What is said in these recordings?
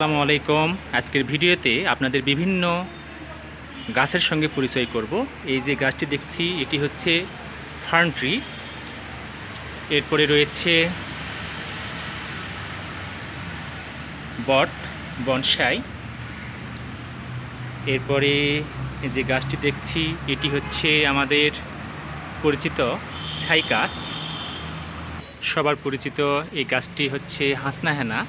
আসসালামু আলাইকুম। আজকের ভিডিওতে আপনাদের বিভিন্ন গাছের সঙ্গে পরিচয় করব। এই যে গাছটি দেখছি, এটি হচ্ছে ফার্ন ট্রি। এরপরে রয়েছে বট, বনসাই। এরপরে যে গাছটি দেখছি, এটি হচ্ছে আমাদের পরিচিত সাইকাস। সবার পরিচিত এই গাছটি হচ্ছে হাসনাহেনা।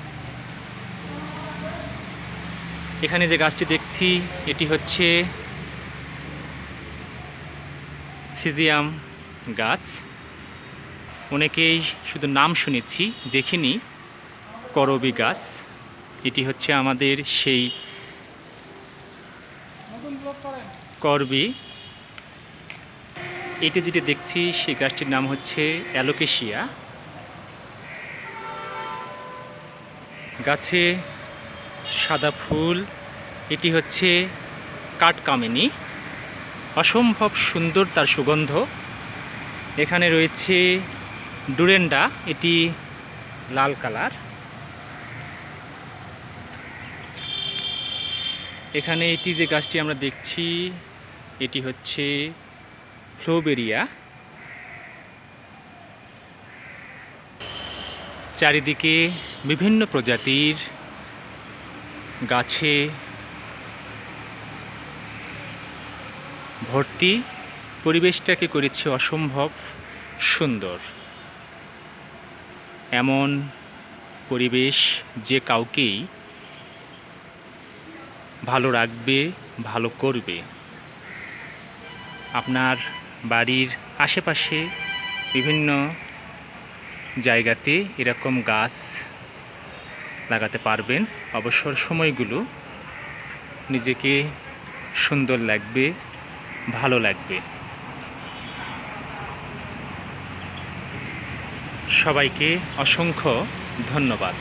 এখানে যে গাছটি দেখছি, এটি হচ্ছে সিজিয়াম গাছ। অনেকেই শুধু নাম শুনেছি, দেখিনি, করবি গাছ। এটি হচ্ছে আমাদের সেই করবি। এটি যেটি দেখছি, সেই গাছটির নাম হচ্ছে অ্যালোকেশিয়া। গাছে সাদা ফুল এটি হচ্ছে কাঠকামিনী। অসম্ভব সুন্দর তার সুগন্ধ। এখানে রয়েছে ডুরেন্ডা, এটি লাল কালার। এখানে এটি যে গাছটি আমরা দেখছি, এটি হচ্ছে ফ্লোবেরিয়া। চারিদিকে বিভিন্ন প্রজাতির গাছে ভর্তি পরিবেশটাকে করেছে অসম্ভব সুন্দর। এমন পরিবেশ যে কাউকেই ভালো রাখবে, ভালো করবে। আপনার বাড়ির আশেপাশে বিভিন্ন জায়গাতে এরকম গাছ লাগাতে পারবেন। অবসর সময়গুলো নিজেকে সুন্দর লাগবে। ভালো লাগবে। সবাইকে অসংখ্য ধন্যবাদ।